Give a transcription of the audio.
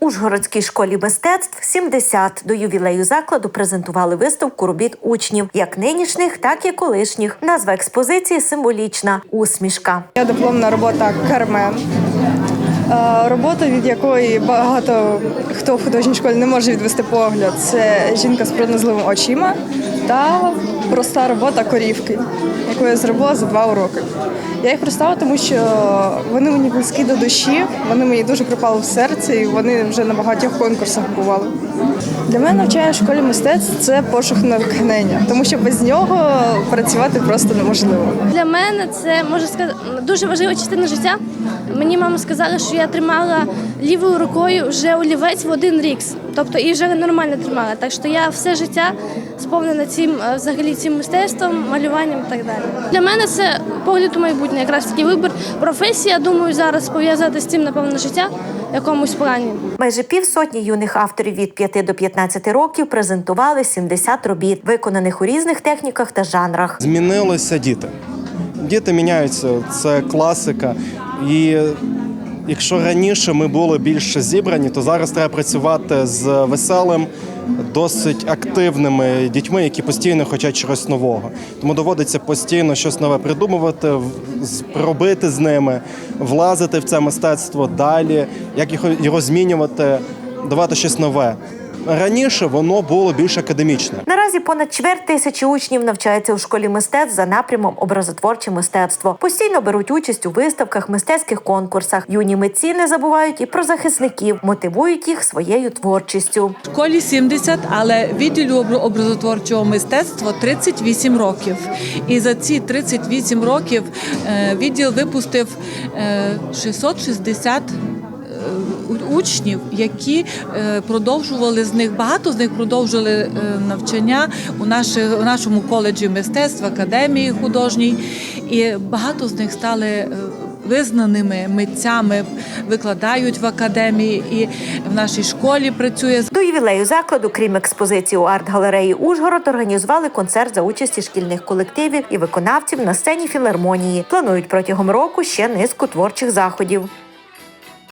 Ужгородській школі мистецтв 70 до ювілею закладу презентували виставку робіт учнів, як нинішніх, так і колишніх. Назва експозиції символічна усмішка. Я дипломна робота Кармен. Робота, від якої багато хто в художній школі не може відвести погляд, це жінка з пронизливими очима та проста робота корівки, яку я зробила за два уроки. Я їх представила, тому що вони мені близькі до душі, вони мені дуже припали в серце, і вони вже на багатьох конкурсах бували. Для мене навчання в школі мистецтв це пошук натхнення, тому що без нього працювати просто неможливо. Для мене це можна сказати дуже важлива частина життя. Мені мама сказала, що я тримала лівою рукою вже олівець в один рік. Тобто і вже нормально тримала. Так що я все життя сповнена цим е, взагалі цим мистецтвом, малюванням і так далі. Для мене це погляд у майбутнє, якраз такий вибір. Професія, думаю, зараз пов'язати з цим, напевно, життя в якомусь плані. Майже півсотні юних авторів від 5 до 15 років презентували 70 робіт, виконаних у різних техніках та жанрах. Змінилися діти. Діти міняються, це класика. І якщо раніше ми були більше зібрані, то зараз треба працювати з веселим, досить активними дітьми, які постійно хочуть чогось нового. Тому доводиться постійно щось нове придумувати, робити з ними, влазити в це мистецтво далі, як його змінювати, давати щось нове. Раніше воно було більш академічне. Наразі понад чверть тисячі учнів навчається у школі мистецтв за напрямом образотворче мистецтво. Постійно беруть участь у виставках, мистецьких конкурсах. Юні митці не забувають і про захисників, мотивують їх своєю творчістю. В школі 70, але відділу обр- образотворчого мистецтва 38 років. І за ці 38 років е, відділ випустив е, 660 е, учнів, які е, продовжували з них багато з них продовжили е, навчання у, наші, у нашому коледжі мистецтв, академії художній, і багато з них стали. е, Визнаними митцями викладають в академії і в нашій школі працює До ювілею закладу, крім експозиції у арт-галереї Ужгород, організували концерт за участі шкільних колективів і виконавців на сцені філармонії. Планують протягом року ще низку творчих заходів.